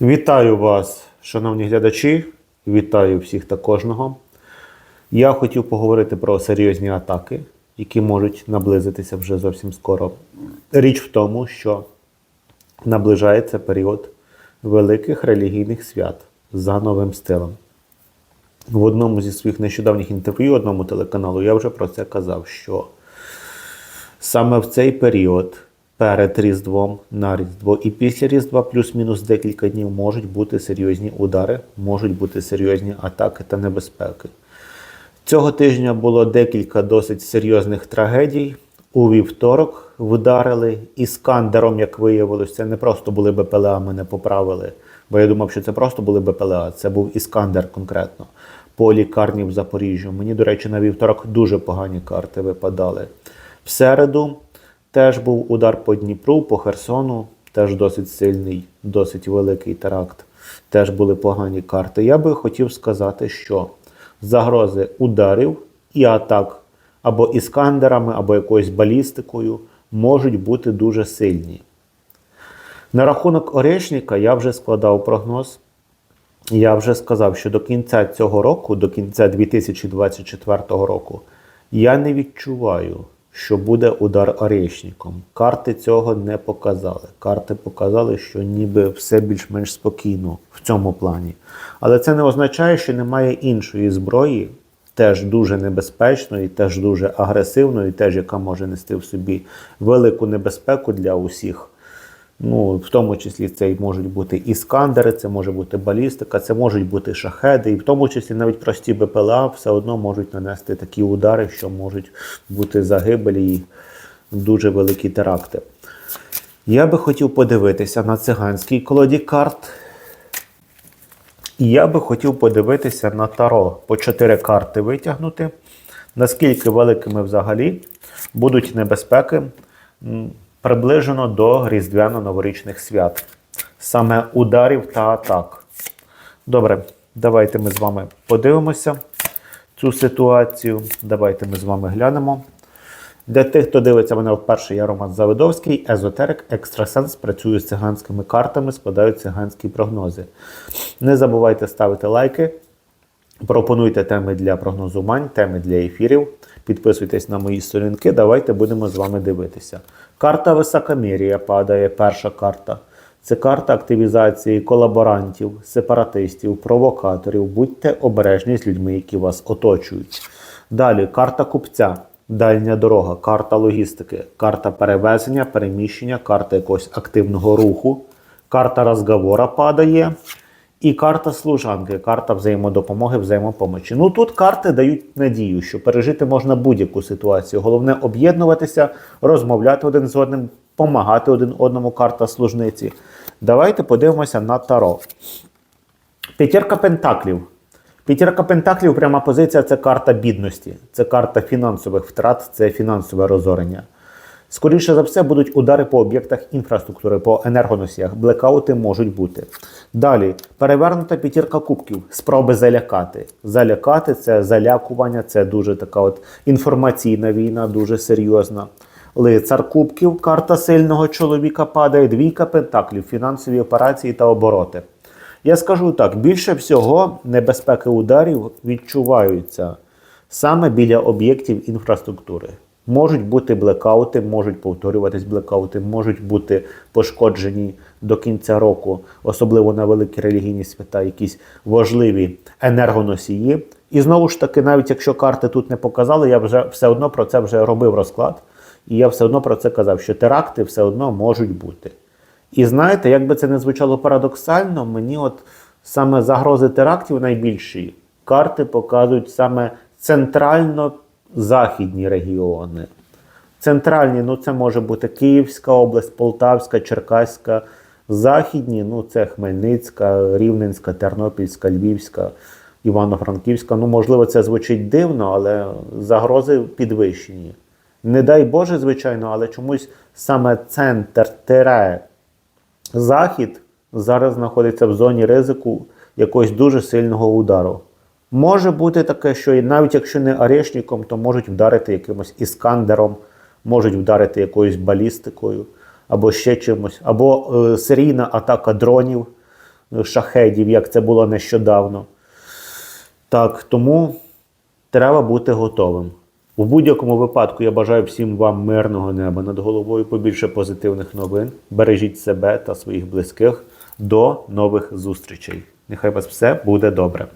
Вітаю вас, шановні глядачі. Вітаю всіх та кожного. Я хотів поговорити про серйозні атаки, які можуть наблизитися вже зовсім скоро. Річ в тому, що наближається період великих релігійних свят за новим стилем. В одному зі своїх нещодавніх інтерв'ю одному телеканалу я вже про це казав, що саме в цей період перед Різдвом на Різдво і після Різдва, плюс-мінус декілька днів, можуть бути серйозні удари, можуть бути серйозні атаки та небезпеки. Цього тижня було декілька досить серйозних трагедій. У вівторок вдарили іскандером, як виявилось, це не просто були БПЛА, мене поправили. Бо я думав, що це просто були БПЛА, це був іскандер конкретно по лікарні в Запоріжжю. Мені, до речі, на вівторок дуже погані карти випадали. В середу теж був удар по Дніпру, по Херсону, теж досить сильний, досить великий теракт. Теж були погані карти. Я би хотів сказати, що загрози ударів і атак або іскандерами, або якоюсь балістикою можуть бути дуже сильні. На рахунок Орешника я вже складав прогноз. Я вже сказав, що до кінця цього року, до кінця 2024 року, я не відчуваю, що буде удар Орешником. Карти цього не показали. Карти показали, що ніби все більш-менш спокійно в цьому плані. Але це не означає, що немає іншої зброї, теж дуже небезпечної, теж дуже агресивної, теж яка може нести в собі велику небезпеку для усіх. Ну, в тому числі це можуть бути іскандери, це може бути балістика, це можуть бути шахеди, і в тому числі навіть прості БПЛА все одно можуть нанести такі удари, що можуть бути загибелі і дуже великі теракти. Я би хотів подивитися на циганській колоді карт. І я би хотів подивитися на Таро по чотири карти витягнути. Наскільки великими взагалі будуть небезпеки приближено до різдвяно-новорічних свят, саме ударів та атак. Добре, давайте ми з вами подивимося цю ситуацію. Давайте ми з вами глянемо. Для тих, хто дивиться мене вперше, я Роман Завидовський, езотерик, екстрасенс, працюю з циганськими картами, складаю циганські прогнози. Не забувайте ставити лайки, пропонуйте теми для прогнозувань, теми для ефірів. Підписуйтесь на мої сторінки, давайте будемо з вами дивитися. Карта Високомір'я падає, перша карта. Це карта активізації колаборантів, сепаратистів, провокаторів. Будьте обережні з людьми, які вас оточують. Далі карта купця, дальня дорога, карта логістики, карта перевезення, переміщення, карта якогось активного руху, карта розговора падає. І карта служанки, карта взаємодопомоги, взаємопомочі. Ну тут карти дають надію, що пережити можна будь-яку ситуацію. Головне об'єднуватися, розмовляти один з одним, помагати один одному. Карта служниці. Давайте подивимося на Таро. П'ятірка пентаклів. П'ятірка пентаклів, пряма позиція це карта бідності, це карта фінансових втрат, це фінансове розорення. Скоріше за все, будуть удари по об'єктах інфраструктури, по енергоносіях, блекаути можуть бути. Далі перевернута п'ятірка кубків, спроби залякати. Залякати це залякування, це дуже така от інформаційна війна, дуже серйозна. Лицар кубків, карта сильного чоловіка падає, двійка пентаклів, фінансові операції та обороти. Я скажу так: більше всього небезпеки ударів відчуваються саме біля об'єктів інфраструктури. Можуть бути блекаути, можуть повторюватись блекаути, можуть бути пошкоджені до кінця року, особливо на великі релігійні свята, якісь важливі енергоносії. І знову ж таки, навіть якщо карти тут не показали, я вже все одно про це вже робив розклад, і я все одно про це казав, що теракти все одно можуть бути. І знаєте, як би це не звучало парадоксально, мені от саме загрози терактів найбільші карти показують саме центрально-західні регіони. Центральні, ну це може бути Київська область, Полтавська, Черкаська. Західні, ну це Хмельницька, Рівненська, Тернопільська, Львівська, Івано-Франківська. Ну, можливо, це звучить дивно, але загрози підвищені. Не дай Боже, звичайно, але чомусь саме центр тире Захід зараз знаходиться в зоні ризику якогось дуже сильного удару. Може бути таке, що і навіть якщо не орешником, то можуть вдарити якимось іскандером, можуть вдарити якоюсь балістикою, або ще чимось, або е, серійна атака дронів шахедів, як це було нещодавно. Так, тому треба бути готовим. У будь-якому випадку я бажаю всім вам мирного неба над головою, побільше позитивних новин. Бережіть себе та своїх близьких. До нових зустрічей. Нехай вас все буде добре.